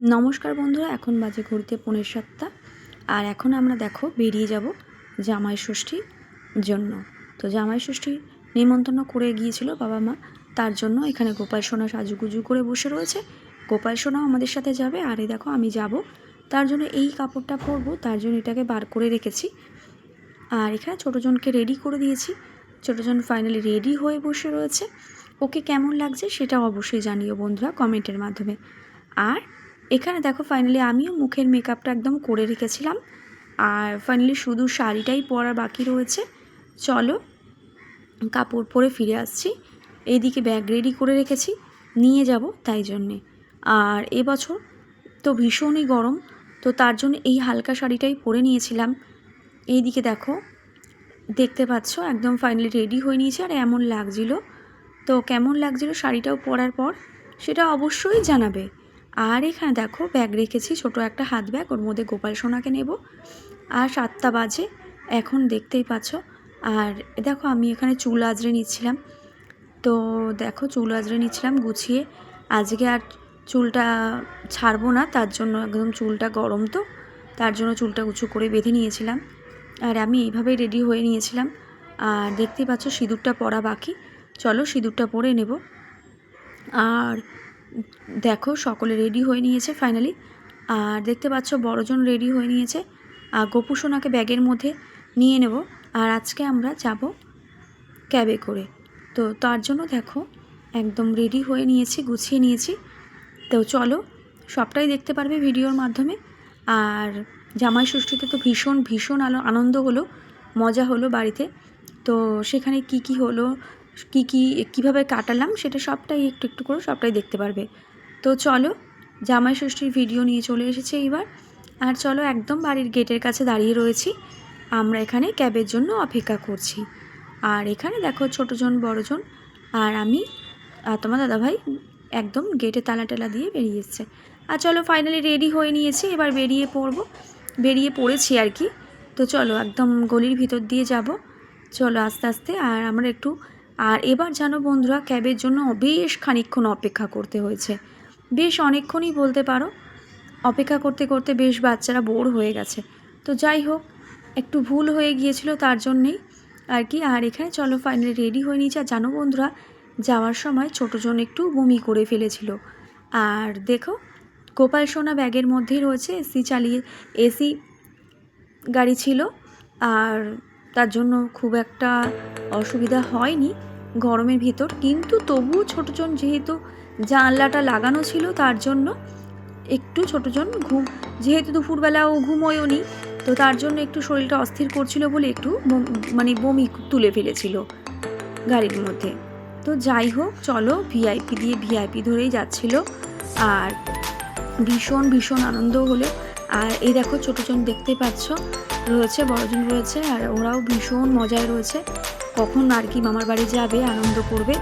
নমস্কার বন্ধুরা, এখন বাজে ঘুরতে পনেরো সাতটা। আর এখন আমরা দেখো, বেরিয়ে যাব জামাই ষষ্ঠীর জন্য। তো জামাই ষষ্ঠী নিমন্ত্রণ করে গিয়েছিল বাবা মা, তার জন্য এখানে গোপাল সোনা সাজুগুজু করে বসে রয়েছে। গোপাল সোনাও আমাদের সাথে যাবে, আর এই দেখো, আমি যাব। তার জন্য এই কাপড়টা পরবো, তার জন্য এটাকে বার করে রেখেছি। আর এখানে ছোটোজনকে রেডি করে দিয়েছি। ছোটোজন ফাইনালি রেডি হয়ে বসে রয়েছে। ওকে কেমন লাগছে সেটা অবশ্যই জানিও বন্ধুরা কমেন্টের মাধ্যমে। আর এখানে দেখো ফাইনালি আমিও মুখের মেকআপটা একদম করে রেখেছিলাম। আর ফাইনালি শুধু শাড়িটাই পরা বাকি রয়েছে। চলো, কাপড় পরে ফিরে আসছি। এইদিকে ব্যাগ রেডি করে রেখেছি, নিয়ে যাব তাই জন্যে। আর এবছর তো ভীষণই গরম, তো তার জন্য এই হালকা শাড়িটাই পরে নিয়েছিলাম। এইদিকে দেখো, দেখতে পাচ্ছ একদম ফাইনালি রেডি হয়ে নিয়েছে আর এমন লাগছিল। তো কেমন লাগছিল শাড়িটাও পরার পর, সেটা অবশ্যই জানাবে। আর এখানে দেখো ব্যাগ রেখেছি, ছোট একটা হাত ব্যাগ ওর মধ্যে গোপাল সোনাকে নেব। আর সাতটা বাজে, এখন দেখতেই পাচ্ছ। আর দেখো আমি এখানে চুল আজরে নিচ্ছিলাম। তো দেখো চুল আজরে নিচ্ছিলাম গুছিয়ে। আজকে আর চুলটা ছাড়বো না, তার জন্য একদম চুলটা গরম তো, তার জন্য চুলটা উঁচু করে বেঁধে নিয়েছিলাম। আর আমি এইভাবেই রেডি হয়ে নিয়েছিলাম। আর দেখতেই পাচ্ছ সিঁদুরটা পরা বাকি। চলো সিঁদুরটা পরে নেব। আর দেখো, সকলে রেডি হয়ে নিয়েছে ফাইনালি আর দেখতে পাচ্ছ, বড়জন রেডি হয়ে নিয়েছে। আর গোপু সোনাকে ব্যাগের মধ্যে নিয়ে নেব। আর আজকে আমরা যাব ক্যাবে করে। তো তার জন্য দেখো, একদম রেডি হয়ে নিয়েছি, গুছিয়ে নিয়েছি। তো চলো, সবটাই দেখতে পারবে ভিডিওর মাধ্যমে। আর জামাই ষষ্ঠীতে তো ভীষণ ভীষণ আলো, আনন্দ হলো, মজা হলো বাড়িতে। তো সেখানে কি কি হলো কি কি, কীভাবে কাটালাম সেটা সবটাই একটু একটু করে সবটাই দেখতে পারবে। তো চলো, জামাই ষষ্ঠীর ভিডিও নিয়ে চলে এসেছে এইবার। আর চলো একদম বাড়ির গেটের কাছে দাঁড়িয়ে রয়েছি। আমরা এখানে ক্যাবের জন্য অপেক্ষা করছি। আর এখানে দেখো ছোটোজন বড়জন আর আমি আর তোমার দাদাভাই একদম গেটে তালা টালা দিয়ে বেরিয়ে এসছে। আর চলো ফাইনালি রেডি হয়ে নিয়েছি, এবার বেরিয়ে পড়ব। বেরিয়ে পড়েছি আর কি। তো চলো একদম গলির ভিতর দিয়ে যাব। চলো আস্তে আস্তে, আর আমরা একটু আর এবার জানো বন্ধুরা, ক্যাবের জন্য বেশ খানিকক্ষণ অপেক্ষা করতে হয়েছে। বেশ অনেকক্ষণই বলতে পারো, অপেক্ষা করতে করতে বেশ বাচ্চারা বোর হয়ে গেছে। তো যাই হোক, একটু ভুল হয়ে গিয়েছিল তার জন্যেই আর কি। আর এখানে চলো ফাইনালি রেডি হয়ে নিয়েছে। আর জানো বন্ধুরা, যাওয়ার সময় ছোটোজন একটু বমি করে ফেলেছিল। আর দেখো, গোপাল সোনা ব্যাগের মধ্যেই রয়েছে, এসি চালিয়ে, এসি গাড়ি ছিল। আর তার জন্য খুব একটা অসুবিধা হয়নি গরমের ভিতর। কিন্তু তবুও ছোটোজন যেহেতু জানলাটা লাগানো ছিল, তার জন্য একটু ছোটোজন ঘুম, যেহেতু দুপুরবেলাও ঘুমোয়ও নি তো তার জন্য একটু শরীরটা অস্থির করছিল বলে একটু মানে বমি তুলে ফেলেছিল গাড়ির মধ্যে। তো যাই হোক, চলো ভিআইপি দিয়ে ভিআইপি ধরেই যাচ্ছিল। আর ভীষণ ভীষণ আনন্দ হলো। আর এই দেখো ছোটোজন দেখতে পাচ্ছ, রয়েছে বড়জন রয়েছে, আর ওরাও ভীষণ মজায় রয়েছে। কখন আর কি মামার বাড়ি যাবে, আনন্দ করবে,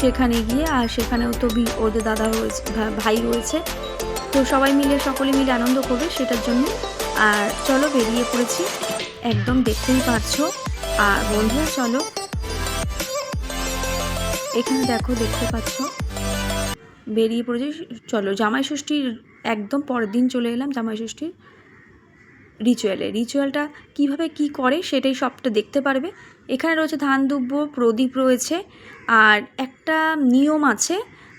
সেখানে গিয়ে, আর সেখানেও তো ওদের দাদা রয়েছে ভাই রয়েছে। তো সবাই মিলে, সকলে মিলে আনন্দ করবে সেটার জন্য। আর চলো বেরিয়ে পড়েছি, একদম দেখতেই পাচ্ছ। আর বন্ধুরা, চলো। এখানে দেখো, দেখতে পাচ্ছ। বেরিয়ে পড়েছি, চলো জামাই ষষ্ঠীর একদম পরের দিন চলে এলাম জামাই ষষ্ঠীর রিচুয়ালে রিচুয়ালটা কীভাবে কি করে সেটাই সবটা দেখতে পারবে। এখানে রয়েছে ধান দুব্য প্রদীপ রয়েছে, আর একটা নিয়ম আছে।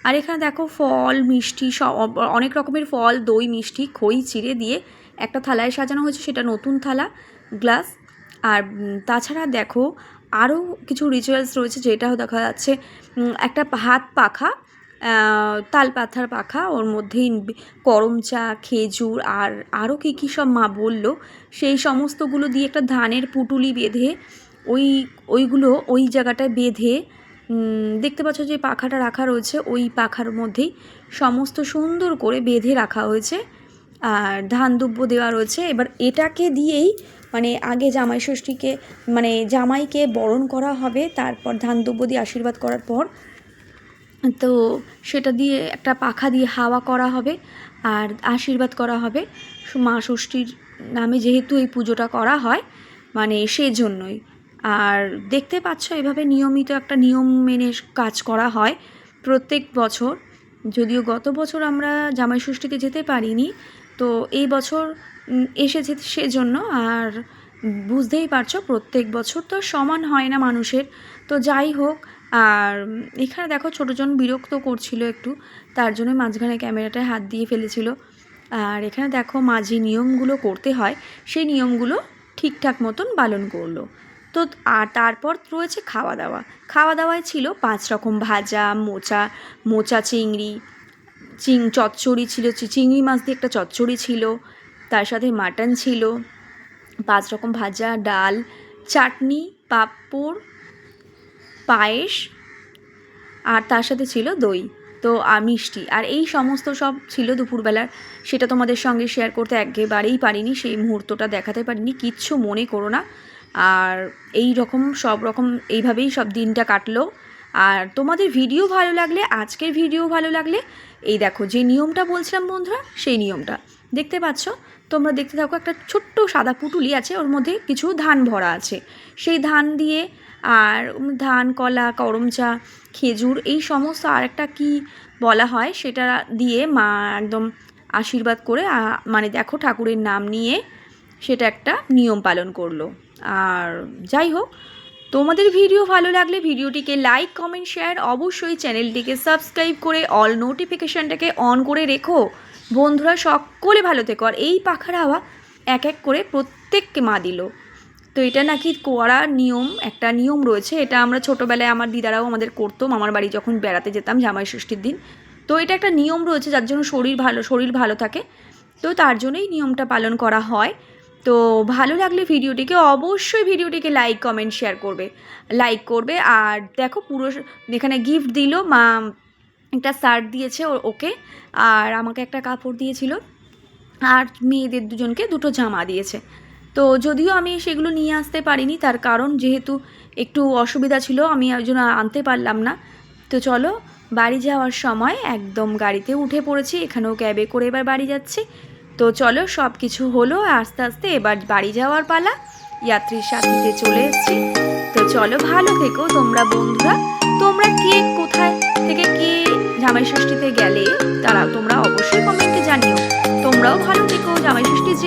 আর এখানে দেখো ফল, মিষ্টি সব, অনেক রকমের ফল, দই, মিষ্টি, খই, চিড়ে দিয়ে একটা থালায় সাজানো হয়েছে, সেটা নতুন থালা গ্লাস আর তাছাড়া দেখো আরও কিছু রিচুয়ালস রয়েছে, যেটাও দেখা যাচ্ছে। একটা হাত পাখা তাল পাথার পাখা, ওর মধ্যেই বি- করম চা, খেজুর আর আরও কী কী সব মা বলল, সেই সমস্তগুলো দিয়ে একটা ধানের পুটুলি বেঁধে, ওই, ওইগুলো ওই জায়গাটায় বেঁধে দেখতে পাচ্ছ যে পাখাটা রাখা রয়েছে, ওই পাখার মধ্যেই সমস্ত সুন্দর করে বেঁধে রাখা হয়েছে। আর ধান দুব্য দেওয়া রয়েছে। এবার এটাকে দিয়েই মানে আগে জামাই ষষ্ঠীকে মানে জামাইকে বরণ করা হবে, তারপর ধান দুব্য দিয়ে আশীর্বাদ করার পর তো সেটা দিয়ে একটা পাখা দিয়ে হাওয়া করা হবে আর আশীর্বাদ করা হবে মা ষষ্ঠীর নামে যেহেতু এই পুজোটা করা হয় মানে সেই জন্যই আর দেখতে পাচ্ছ এভাবে নিয়মিত একটা নিয়ম মেনে কাজ করা হয় প্রত্যেক বছর। যদিও গত বছর আমরা জামাই ষষ্ঠীতে যেতে পারিনি, তো এই বছর এসেছে সেজন্য। আর বুঝতেই পারছ প্রত্যেক বছর তো সমান হয় না মানুষের। তো যাই হোক আর এখানে দেখো ছোটোজন বিরক্ত করছিল একটু, তার জন্য মাঝখানে ক্যামেরাটায় হাত দিয়ে ফেলেছিল। আর এখানে দেখো মা যে নিয়মগুলো করতে হয়, সেই নিয়মগুলো ঠিকঠাক মতন পালন করল। তো আর তারপর রয়েছে খাওয়া দাওয়া খাওয়া দাওয়ায় ছিল পাঁচ রকম ভাজা, মোচা মোচা চিংড়ি, চিং, চচ্চড়ি ছিল চিংড়ি মাছ দিয়ে একটা চচ্চড়ি ছিল, তার সাথে মাটন ছিল, পাঁচ রকম ভাজা, ডাল, চাটনি, পাঁপড় পায়েস আর তার সাথে ছিল দই, তো, আর মিষ্টি। আর এই সমস্ত সব ছিল দুপুরবেলার। সেটা তোমাদের সঙ্গে শেয়ার করতে একেবারেই পারিনি, সেই মুহূর্তটা দেখাতে পারিনি, কিচ্ছু মনে করো না। আর এই রকম, সব রকম, এইভাবেই সব দিনটা কাটলো। আর তোমাদের ভিডিও ভালো লাগলে, আজকের ভিডিও ভালো লাগলে, এই দেখো যে নিয়মটা বলছিলাম বন্ধুরা, সেই নিয়মটা। দেখতে পাচ্ছ? তোমরা দেখতে থাকো একটা ছোট্ট সাদা পুটুলি আছে, ওর মধ্যে কিছু ধান ভরা আছে। সেই ধান দিয়ে আর ধান, কলা করমচা খেজুর এই সমস্ত আর একটা কি বলা হয় সেটা দিয়ে মা একদম আশীর্বাদ করে মানে দেখো ঠাকুরের নাম নিয়ে সেটা একটা নিয়ম পালন করল। আর যাই হোক, তোমাদের ভিডিও ভালো লাগলে ভিডিওটিকে লাইক কমেন্ট শেয়ার অবশ্যই চ্যানেলটিকে সাবস্ক্রাইব করে অল নোটিফিকেশানটাকে অন করে রেখো। বন্ধুরা সকলে ভালো থেকো। আর এই পাখার হাওয়া এক এক করে প্রত্যেককে মা দিল। তো এটা নাকি করা নিয়ম, একটা নিয়ম রয়েছে। এটা আমরা ছোটোবেলায় আমার দিদারাও আমাদের করতো। মামার বাড়ি যখন বেড়াতে যেতাম জামাই ষষ্ঠীর দিন। তো এটা একটা নিয়ম রয়েছে, যার জন্য শরীর ভালো শরীর ভালো থাকে। তো তার জন্যই নিয়মটা পালন করা হয়। তো ভালো লাগলে ভিডিওটিকে অবশ্যই ভিডিওটিকে লাইক, কমেন্ট, শেয়ার করবে। লাইক করবে। আর দেখো পুরো এখানে গিফট দিল মা একটা শার্ট দিয়েছে ওকে, আর আমাকে একটা কাপড় দিয়েছিল, আর মেয়েদের দুজনকে দুটো জামা দিয়েছে। তো যদিও আমি সেগুলো নিয়ে আসতে পারিনি, তার কারণ যেহেতু একটু অসুবিধা ছিল, আমি ওই জন্য আনতে পারলাম না। তো চলো, বাড়ি যাওয়ার সময় একদম গাড়িতে উঠে পড়েছি, এখানেও ক্যাবে করে এবার বাড়ি যাচ্ছি। তো চলো সব কিছু হলো, আস্তে আস্তে এবার বাড়ি যাওয়ার পালা, যাত্রীর সাথীতে চলে এসেছি। তো চলো, ভালো থেকো তোমরা বন্ধুরা। তোমরা কে কোথায় থেকে কি জামাই ষষ্ঠীতে গেলে তারা তোমরা অবশ্যই কমেন্টে জানিও। তোমরাও ভালো থেকো জামাই ষষ্ঠী যে